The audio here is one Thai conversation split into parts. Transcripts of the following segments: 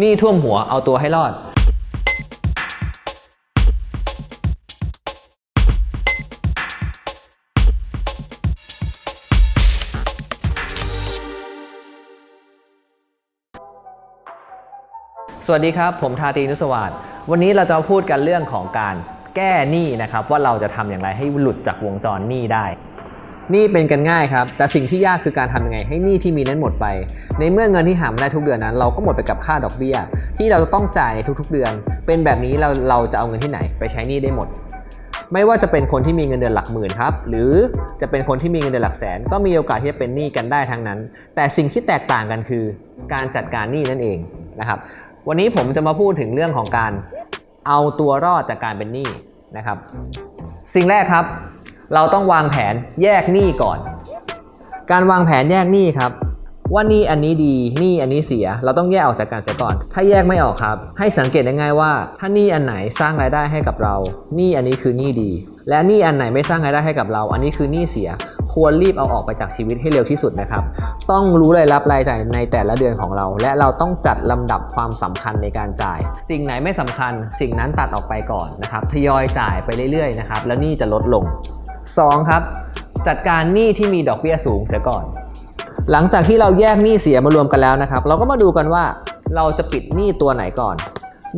หนี้ท่วมหัวเอาตัวให้รอด สวัสดีครับ ผมทาตีนุสวัสดิ์วันนี้เราจะพูดกันเรื่องของการแก้หนี้นะครับ ว่าเราจะทำอย่างไรให้หลุดจากวงจรหนี้ได้ นี้เป็นกันง่ายครับ แต่สิ่งที่ยากคือการทำยังไงให้หนี้ที่มีนั้นหมดไป ในเมื่อเงินที่หามาได้ทุกเดือนนั้น เราก็หมดไปกับค่าดอกเบี้ย ที่เราจะต้องจ่ายในทุกๆเดือน เป็นแบบนี้เราเราจะเอาเงินที่ไหน ไปใช้หนี้ได้หมด ไม่ว่าจะเป็นคนที่มีเงินเดือนหลักหมื่นครับ หรือจะเป็นคนที่มีเงินเดือนหลักแสน ก็มีโอกาสที่จะเป็นหนี้กันได้ทั้งนั้น แต่สิ่งที่แตกต่างกันคือ การจัดการหนี้นั่นเองนะครับ วันนี้ผมจะมาพูดถึงเรื่องของการเอาตัวรอดจากการเป็นหนี้นะครับ สิ่งแรกครับ เราต้องวางแผนแยกหนี้ก่อน การวางแผนแยกหนี้ครับ ว่านี้อันนี้ดีหนี้อันนี้เสีย เราต้องแยกออกจากกันเสียก่อน ถ้าแยกไม่ออกครับ ให้สังเกตได้ง่ายว่า ถ้าหนี้อันไหนสร้างรายได้ให้กับเราหนี้อันนี้คือหนี้ดี และหนี้อันไหนไม่สร้างรายได้ให้กับเรา อันนี้คือหนี้เสีย ควรรีบเอาออกไปจากชีวิตให้เร็วที่สุดนะครับ ต้องรู้รายรับรายจ่ายในแต่ละเดือนของเรา และเราต้องจัดลำดับความสำคัญในการจ่าย สิ่งไหนไม่สำคัญ สิ่งนั้นตัดออกไปก่อนนะครับทยอยจ่ายไปเรื่อยๆนะครับแล้วหนี้จะลดลง 2. ครับ จัดการหนี้ที่มีดอกเบี้ยสูงเสียก่อน หลังจากที่เราแยกหนี้เสียมารวมกันแล้วนะครับ เราก็มาดูกันว่าเราจะปิดหนี้ตัวไหนก่อน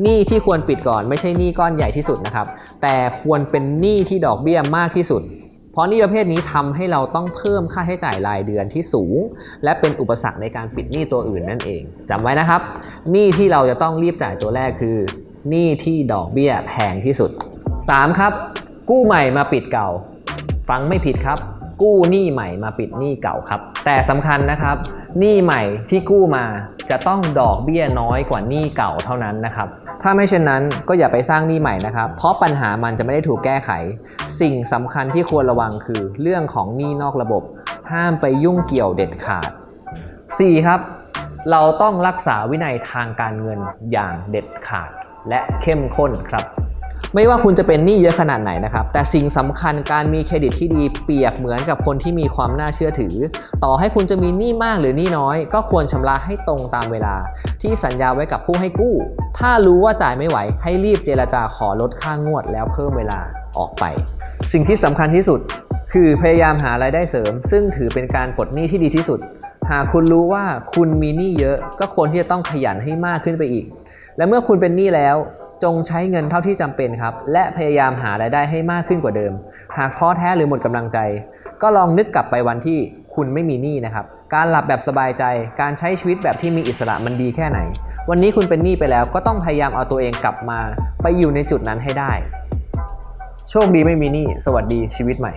หนี้ที่ควรปิดก่อนไม่ใช่หนี้ก้อนใหญ่ที่สุดนะครับ แต่ควรเป็นหนี้ที่ดอกเบี้ยมากที่สุด เพราะหนี้ประเภทนี้ทำให้เราต้องเพิ่มค่าใช้จ่ายรายเดือนที่สูง และเป็นอุปสรรคในการปิดหนี้ตัวอื่นนั่นเองจำไว้นะครับหนี้ที่เราจะต้องรีบจ่ายตัวแรกคือหนี้ที่ดอกเบี้ยแพงที่สุด 3. ครับ กู้ใหม่มาปิดเก่า ฟังไม่ผิดครับ กู้หนี้ใหม่มาปิดหนี้เก่าครับ แต่สำคัญนะครับหนี้ใหม่ที่กู้มาจะต้องดอกเบี้ยน้อยกว่าหนี้เก่าเท่านั้นนะครับ ถ้าไม่เช่นนั้นก็อย่าไปสร้างหนี้ใหม่นะครับ เพราะปัญหามันจะไม่ได้ถูกแก้ไข สิ่งสำคัญที่ควรระวังคือเรื่องของหนี้นอกระบบ ห้ามไปยุ่งเกี่ยวเด็ดขาด 4. ครับ เราต้องรักษาวินัยทางการเงินอย่างเด็ดขาด และเข้มข้นครับ ไม่ว่าคุณจะเป็นหนี้เยอะขนาดไหนนะครับ แต่สิ่งสำคัญการมีเครดิตที่ดีเปรียบเหมือนกับคนที่มีความน่าเชื่อถือ ต่อให้คุณจะมีหนี้มากหรือหนี้น้อย ก็ควรชำระให้ตรงตามเวลา ที่สัญญาไว้กับผู้ให้กู้ ถ้ารู้ว่าจ่ายไม่ไหว ให้รีบเจรจาขอลดค่างวด แล้วเพิ่มเวลาออกไป สิ่งที่สำคัญที่สุด คือพยายามหารายได้เสริม ซึ่งถือเป็นการปลดหนี้ที่ดีที่สุด หากคุณรู้ว่าคุณมีหนี้เยอะ ก็ควรที่จะต้องขยันให้มากขึ้นไปอีก และเมื่อคุณเป็นหนี้แล้ว จงใช้เงินเท่าที่จำเป็นครับ และพยายามหารายได้ให้มากขึ้นกว่าเดิม หากท้อแท้หรือหมดกำลังใจ ก็ลองนึกกลับไปวันที่คุณไม่มีหนี้นะครับ การหลับแบบสบายใจ การใช้ชีวิตแบบที่มีอิสระมันดีแค่ไหน วันนี้คุณเป็นหนี้ไปแล้วก็ต้องพยายามเอาตัวเองกลับมา ไปอยู่ในจุดนั้นให้ได้ โชคดีไม่มีหนี้สวัสดีชีวิตใหม่